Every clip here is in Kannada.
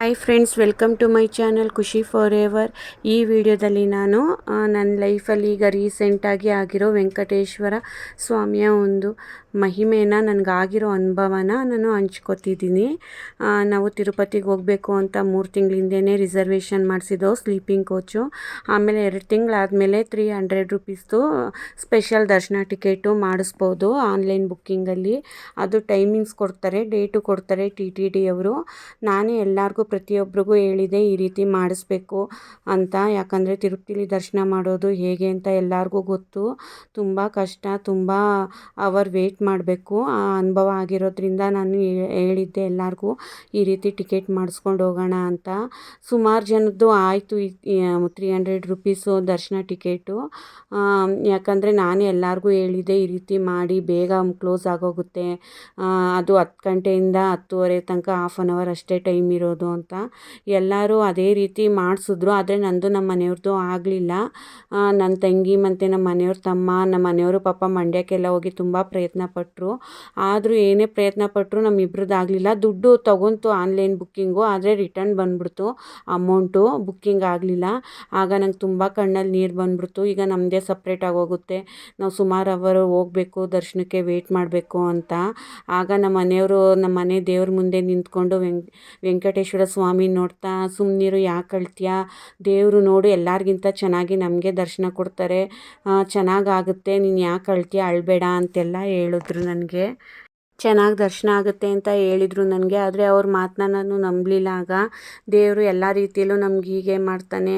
Hi friends welcome to my channel Khushi forever ಈ ವಿಡಿಯೋದಲ್ಲಿ ನಾನು ನನ್ನ ಲೈಫಲ್ಲಿ ಈಗ ರೀಸೆಂಟಾಗಿ ಆಗಿರೋ ವೆಂಕಟೇಶ್ವರ ಸ್ವಾಮಿಯ ಒಂದು ಮಹಿಮೆನ, ನನಗಾಗಿರೋ ಅನುಭವನ ನಾನು ಹಂಚ್ಕೊತಿದ್ದೀನಿ. ನಾವು ತಿರುಪತಿಗೆ ಹೋಗಬೇಕು ಅಂತ ಮೂರು ತಿಂಗಳಿಂದೇ ರಿಸರ್ವೇಷನ್ ಮಾಡಿಸಿದ್ದೋ ಸ್ಲೀಪಿಂಗ್ ಕೋಚು ಆಮೇಲೆ ಎರಡು ತಿಂಗಳಾದಮೇಲೆ ತ್ರೀ ಹಂಡ್ರೆಡ್ ರುಪೀಸ್ದು ಸ್ಪೆಷಲ್ ದರ್ಶನ ಟಿಕೆಟು ಮಾಡಿಸ್ಬೋದು ಆನ್ಲೈನ್ ಬುಕ್ಕಿಂಗಲ್ಲಿ ಅದು ಟೈಮಿಂಗ್ಸ್ ಕೊಡ್ತಾರೆ ಡೇಟು ಕೊಡ್ತಾರೆ ಟಿ ಟಿ ಡಿ ಅವರು. ನಾನೇ ಎಲ್ಲರಿಗೂ ಪ್ರತಿಯೊಬ್ಬರಿಗೂ ಹೇಳಿದೆ ಈ ರೀತಿ ಮಾಡಿಸ್ಬೇಕು ಅಂತ. ಯಾಕಂದರೆ ತಿರುಪತಿಲಿ ದರ್ಶನ ಮಾಡೋದು ಹೇಗೆ ಅಂತ ಎಲ್ಲರಿಗೂ ಗೊತ್ತು. ತುಂಬ ಕಷ್ಟ, ತುಂಬ ಅವರ್ ವೇಟ್ ಮಾಡಬೇಕು. ಆ ಅನುಭವ ಆಗಿರೋದ್ರಿಂದ ನಾನು ಹೇಳಿದ್ದೆ ಎಲ್ಲರಿಗೂ ಈ ರೀತಿ ಟಿಕೆಟ್ ಮಾಡಿಸ್ಕೊಂಡು ಹೋಗೋಣ ಅಂತ. ಸುಮಾರು ಜನದ್ದು ಆಯಿತು ತ್ರೀ ಹಂಡ್ರೆಡ್ ರುಪೀಸು ದರ್ಶನ ಟಿಕೆಟು. ಯಾಕಂದರೆ ನಾನು ಎಲ್ಲರಿಗೂ ಹೇಳಿದ್ದೆ ಈ ರೀತಿ ಮಾಡಿ ಬೇಗ ಕ್ಲೋಸ್ ಆಗೋಗುತ್ತೆ. ಅದು ಹತ್ತು ಗಂಟೆಯಿಂದ ಹತ್ತುವರೆ ತನಕ ಹಾಫ್ ಆನ್ ಅವರ್ ಅಷ್ಟೇ ಟೈಮ್ ಇರೋದು ಅಂತ ಎಲ್ಲರೂ ಅದೇ ರೀತಿ ಮಾಡಿಸಿದ್ರು. ಆದರೆ ನಂದು ನಮ್ಮ ಮನೆಯವ್ರದ್ದು ಆಗಲಿಲ್ಲ. ನನ್ನ ತಂಗಿ ಮತ್ತು ನಮ್ಮ ಮನೆಯವ್ರ ತಮ್ಮ ನಮ್ಮ ಮನೆಯವರು ಪಾಪ ಮಂಡ್ಯಕ್ಕೆಲ್ಲ ಹೋಗಿ ತುಂಬ ಪ್ರಯತ್ನ ಪಟ್ಟರು ಆದರೂ ಏನೇ ಪ್ರಯತ್ನ ಪಟ್ಟರು ನಮ್ಮಿಬ್ರದ್ದು ಆಗಲಿಲ್ಲ. ದುಡ್ಡು ತೊಗೊಂತು ಆನ್ಲೈನ್ ಬುಕ್ಕಿಂಗು, ಆದರೆ ರಿಟರ್ನ್ ಬಂದ್ಬಿಡ್ತು. ಅಮೌಂಟು ಬುಕ್ಕಿಂಗ್ ಆಗಲಿಲ್ಲ. ಆಗ ನಂಗೆ ತುಂಬ ಕಣ್ಣಲ್ಲಿ ನೀರು ಬಂದ್ಬಿಡ್ತು. ಈಗ ನಮ್ಮದೇ ಸಪ್ರೇಟಾಗಿ ಹೋಗುತ್ತೆ ನಾವು ಸುಮಾರು ಅವರು ಹೋಗಬೇಕು, ದರ್ಶನಕ್ಕೆ ವೇಟ್ ಮಾಡಬೇಕು ಅಂತ. ಆಗ ನಮ್ಮ ಮನೆಯವರು ನಮ್ಮ ಮನೆ ದೇವ್ರ ಮುಂದೆ ನಿಂತ್ಕೊಂಡು ವೆಂಕ್, ವೆಂಕಟೇಶ್ವರ ಸ್ವಾಮಿ ನೋಡ್ತಾ ಸುಮ್ಮನಿರು ಯಾಕೆ ಅಳ್ತೀಯ ದೇವರು ನೋಡು, ಎಲ್ಲರಿಗಿಂತ ಚೆನ್ನಾಗಿ ನಮಗೆ ದರ್ಶನ ಕೊಡ್ತಾರೆ. ಚೆನ್ನಾಗಾಗುತ್ತೆ ನೀನು ಯಾಕೆ ಅಳ್ತೀಯ ಅಳಬೇಡ ಅಂತೆಲ್ಲ ಹೇಳಿದ್ರು ನನಗೆ. ಚೆನ್ನಾಗಿ ದರ್ಶನ ಆಗುತ್ತೆ ಅಂತ ಹೇಳಿದರು ನನಗೆ, ಆದರೆ ಅವ್ರ ಮಾತನ್ನ ನಾನು ನಂಬಲಿಲ್ಲ ಆಗ. ದೇವರು ಎಲ್ಲ ರೀತಿಯಲ್ಲೂ ನಮ್ಗೆ ಹೀಗೆ ಮಾಡ್ತಾನೆ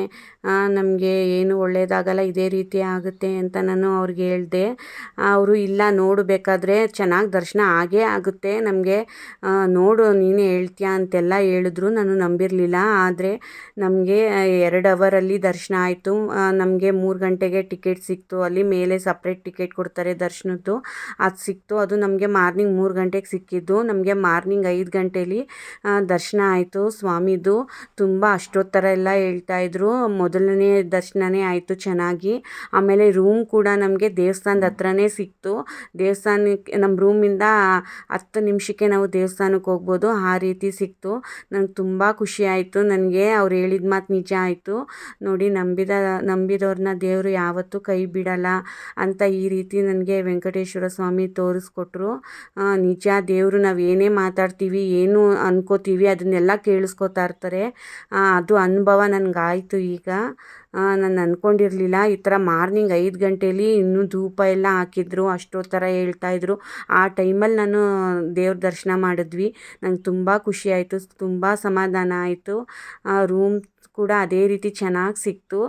ನಮಗೆ ಏನು ಒಳ್ಳೆಯದಾಗಲ್ಲ ಇದೇ ರೀತಿ ಆಗುತ್ತೆ ಅಂತ ನಾನು ಅವ್ರಿಗೆ ಹೇಳಿದೆ. ಅವರು ಇಲ್ಲ, ನೋಡಬೇಕಾದ್ರೆ ಚೆನ್ನಾಗಿ ದರ್ಶನ ಆಗೇ ಆಗುತ್ತೆ ನಮಗೆ. ನೋಡು, ನೀನೇ ಹೇಳ್ತೀಯ ಅಂತೆಲ್ಲ ಹೇಳಿದ್ರು, ನಾನು ನಂಬಿರಲಿಲ್ಲ. ಆದರೆ ನಮಗೆ ಎರಡು ಅವರಲ್ಲಿ ದರ್ಶನ ಆಯಿತು. ನಮಗೆ ಮೂರು ಗಂಟೆಗೆ ಟಿಕೆಟ್ ಸಿಕ್ತು. ಅಲ್ಲಿ ಮೇಲೆ ಸಪ್ರೇಟ್ ಟಿಕೆಟ್ ಕೊಡ್ತಾರೆ ದರ್ಶನದ್ದು. ಅದು ಸಿಕ್ತು. ಅದು ನಮಗೆ ಮಾರ್ನಿಂಗ್ ಮೂರು ಗಂಟೆಗೆ ಸಿಕ್ಕಿದ್ದು. ನಮಗೆ ಮಾರ್ನಿಂಗ್ ಐದು ಗಂಟೇಲಿ ದರ್ಶನ ಆಯಿತು. ಸ್ವಾಮಿದು ತುಂಬ ಅಷ್ಟೊತ್ತರ ಎಲ್ಲ ಹೇಳ್ತಾಯಿದ್ರು ಮೊದಲನೇ ದರ್ಶನನೇ ಆಯಿತು ಚೆನ್ನಾಗಿ. ಆಮೇಲೆ ರೂಮ್ ಕೂಡ ನಮಗೆ ದೇವಸ್ಥಾನದ ಹತ್ರನೇ ಸಿಕ್ತು. ದೇವಸ್ಥಾನಕ್ಕೆ ನಮ್ಮ ರೂಮಿಂದ ಹತ್ತು ನಿಮಿಷಕ್ಕೆ ನಾವು ದೇವಸ್ಥಾನಕ್ಕೆ ಹೋಗ್ಬೋದು. ಆ ರೀತಿ ಸಿಕ್ತು. ನಂಗೆ ತುಂಬ ಖುಷಿ ಆಯಿತು. ನನಗೆ ಅವ್ರು ಹೇಳಿದ ಮಾತು ನಿಜ ಆಯಿತು. ನೋಡಿ, ನಂಬಿದ ನಂಬಿದವ್ರನ್ನ ದೇವರು ಯಾವತ್ತೂ ಕೈ ಬಿಡಲ್ಲ ಅಂತ ಈ ರೀತಿ ನನಗೆ ವೆಂಕಟೇಶ್ವರ ಸ್ವಾಮಿ ತೋರಿಸ್ಕೊಟ್ರು. ನಿಜ ದೇವರು ನಾವು ಏನೇ ಮಾತಾಡ್ತೀವಿ ಏನು ಅನ್ಕೋತೀವಿ ಅದನ್ನೆಲ್ಲ ಕೇಳಿಸ್ಕೊತಾ ಇರ್ತಾರೆ. ಅದು ಅನುಭವ ನನಗಾಯ್ತು ಈಗ. ನಾನು ಅಂದ್ಕೊಂಡಿರಲಿಲ್ಲ ಈ ಥರ ಮಾರ್ನಿಂಗ್ ಐದು ಗಂಟೇಲಿ ಇನ್ನೂ ಧೂಪ ಎಲ್ಲ ಹಾಕಿದ್ರು, ಅಷ್ಟೊತ್ತರ ಹೇಳ್ತಾಯಿದ್ರು ಆ ಟೈಮಲ್ಲಿ ನಾನು ದೇವ್ರ ದರ್ಶನ ಮಾಡಿದ್ವಿ. ನಂಗೆ ತುಂಬ ಖುಷಿ ಆಯಿತು, ತುಂಬ ಸಮಾಧಾನ ಆಯಿತು. ರೂಮ್ ಕೂಡ ಅದೇ ರೀತಿ ಚೆನ್ನಾಗಿ ಸಿಕ್ತು.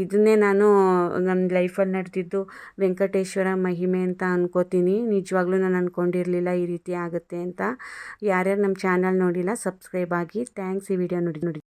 ಇದನ್ನೇ ನಾನು ನನ್ನ ಲೈಫಲ್ಲಿ ನಡೆದಿದ್ದು. ವೆಂಕಟೇಶ್ವರ ಮಹಿಮೆ ಅಂತ ಅನ್ಕೋತೀನಿ. ನಿಜವಾಗ್ಲೂ ನಾನು ಅಂದ್ಕೊಂಡಿರಲಿಲ್ಲ ಈ ರೀತಿ ಆಗುತ್ತೆ ಅಂತ. ಯಾರ್ಯಾರು ನಮ್ಮ ಚಾನಲ್ ನೋಡಿಲ್ಲ, ಸಬ್ಸ್ಕ್ರೈಬ್ ಆಗಿ. ಥ್ಯಾಂಕ್ಸ್ ಈ ವಿಡಿಯೋ ನೋಡಿ ನೋಡಿ.